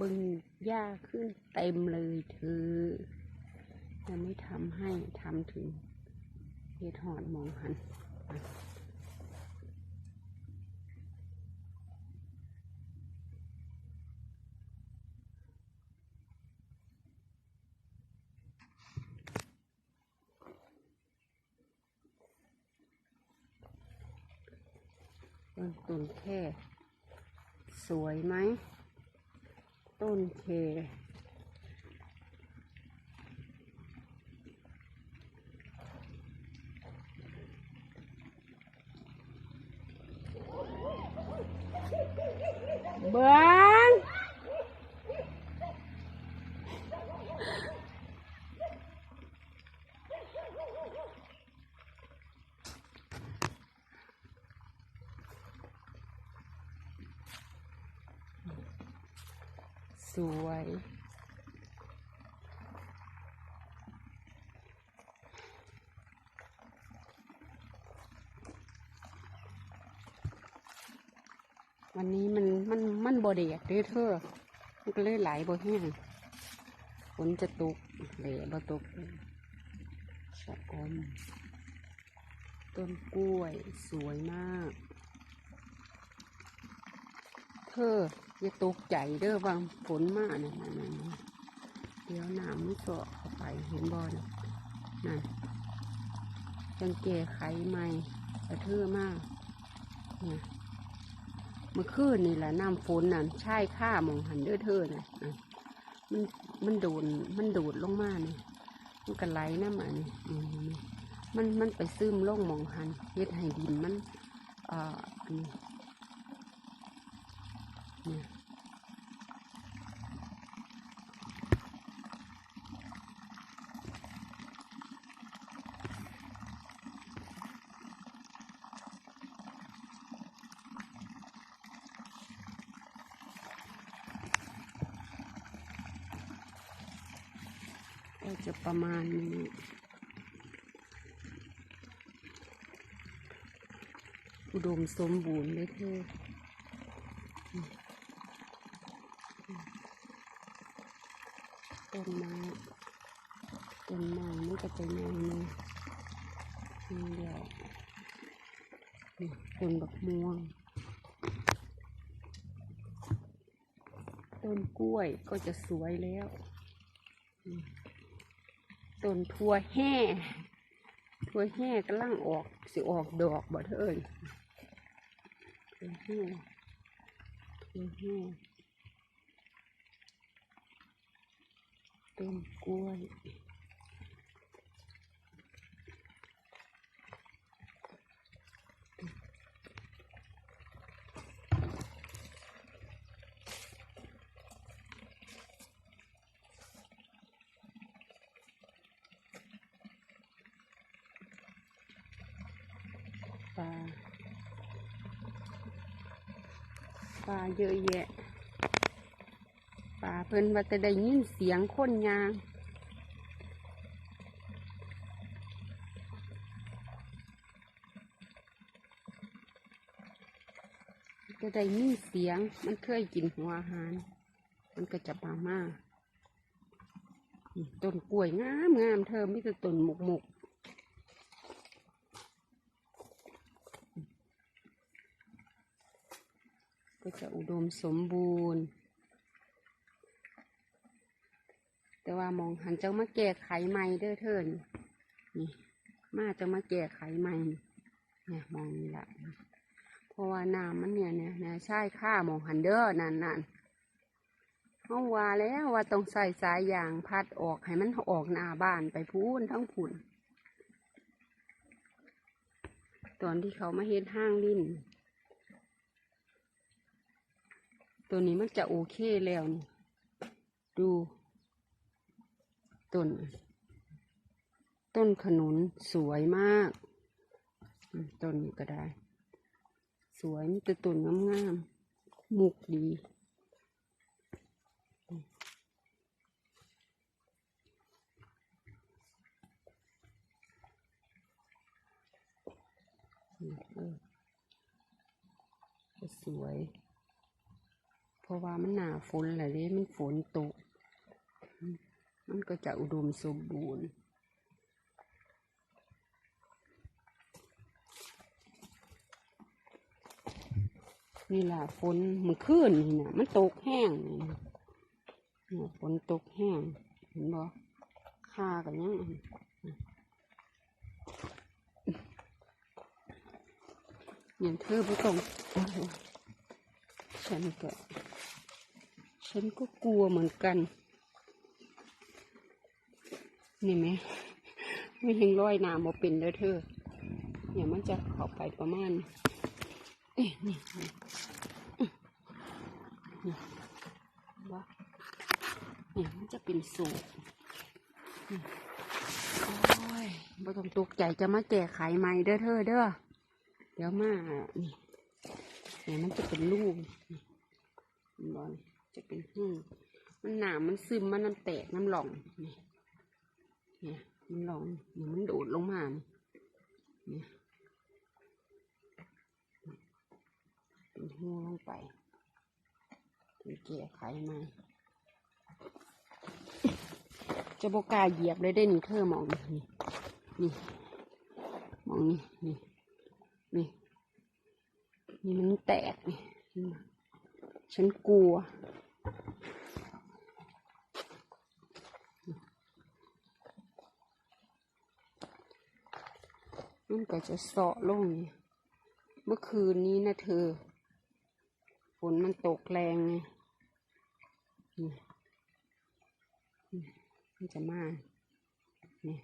บึงหญ้าขึ้นเต็มเลยเธอจะไม่ทำให้ทำถึงเฮ็ดหอดมองหันต้นตุนแค่ สวยไหม ต้นเคเบิ้ง สวย วันนี้มันมันมันบ่เดียดเด้อเธอมันก็เลยไหลบ่แห้งฝนจะตกเหลบ่ตกชะอมต้นกล้วยสวยมาก เธอ อย่าตกใจเด้อบางฝนมากนะนั่นนั่นนั่นเดี๋ยวน้ำมันก็เข้าไปเห็นบ่นะนั่นจังแก่ไขใหม่กระเทือมากเนี่ยเมื่อคืนนี่แหละน้ำฝนนั่นใช่ข้ามองหันเด้อเธอนะอะมันมันโดนมันโดดลงมาเนี่ยมันก็ไหลน้ำอันนี้อืมมันมันไปซึมลงมองหันเฮ็ดให้ดินมันเอ่ออันนี้เนี่ย ก็จะประมาณนี้อุดมสมบูรณ์เลยเธออืมอืมต้นไม้ต้นไม้มันก็จะใหญ่เลยนี่เดียวนี่ต้นบักม่วง ต้นกล้วยก็จะสวยแล้ว ต้นทั่วแห่ทั่วแห่กำลังออกสิออกดอกบ่เธอเอ้ยถั่วแห่ทั่วแห่ต้นกล้วยปลา ปลาเยอะแยะปลาเพิ่นว่าจะได้ยินเสียงคนยางจะได้ยินเสียงมันเคยกินหัวอาหาร มันก็จะมามาต้นกล้วยงามงามเธอไมิแต่ต้นหมกหมก ก็จะอุดมสมบูรณ์ แต่ว่ามองหันเจะมาแก้ไขใหม่เด้อเธอนี่นี่ มาจะมาแก้ไขใหม่เนี่ยมองนี่แหละเพราะว่าน้ำมันเนี่ยเนี่ยเนี่ยใช่ค่ามองหันเด้อนั่นนั่นเขาว่าแล้วว่าต้องใส่สายยางพัดออกให้มันออกหน้าบ้านไปพูนทั้งผุนตอนที่เขามาเฮ็ดห้างลิ้น ตัวนี้มันจะโอเคแล้วนี่ดูต้น ต้นขนุนสวยมาก ต้นนี้ก็ได้ สวยมีแต่ต้นงามๆมุกดีสวย ราะว่ามันหนาฝนแหละเด้มันฝนตก มันก็จะอุดมสมบูรณ์นี่ล่ะฝนมันขึ้นนี่นะมันตกแห้งนี่นะฝนตกแห้งเห็นบ่ค่ากันยังอันอย่างเธอไม่ต้องฉันก็ ฉันก็กลัวเหมือนกัน นี่ไหม ไม่เห็นร้อยน้ำมาเป็นเด้อเธอเนี่ยมันจะเข้าไปประมาณ เอ๊ะนี่นี่อื้อนี่ว่าเนี่ยมันจะเป็นสูตรนี่โอ้ยบ่ต้องตกใจจะมาแก้ไขใหม่เด้อเธอเด้อ เดี๋ยวมา นี่เนี่ยมันจะเป็นลูกนี่เห็นบอล จะเป็นหืมมันหนามมันซึมมันน้ำแตกน้ำหลองนี่เนี่ยมันหลองเนี่ยมันโดดลงมาเนี่ยเป็นหัวลงไปเป็นเกลี่ยไขมาจะบกาเหยียบเลยได้หนึ่งเธอมองนี่นี่มองนี่นี่นี่นี่มันแตกนี่ฉันกลัว มันก็จะเสาะลง เมื่อคืนนี้นะเธอ ฝนมันตกแรงไงนี่นี่มันจะมานี่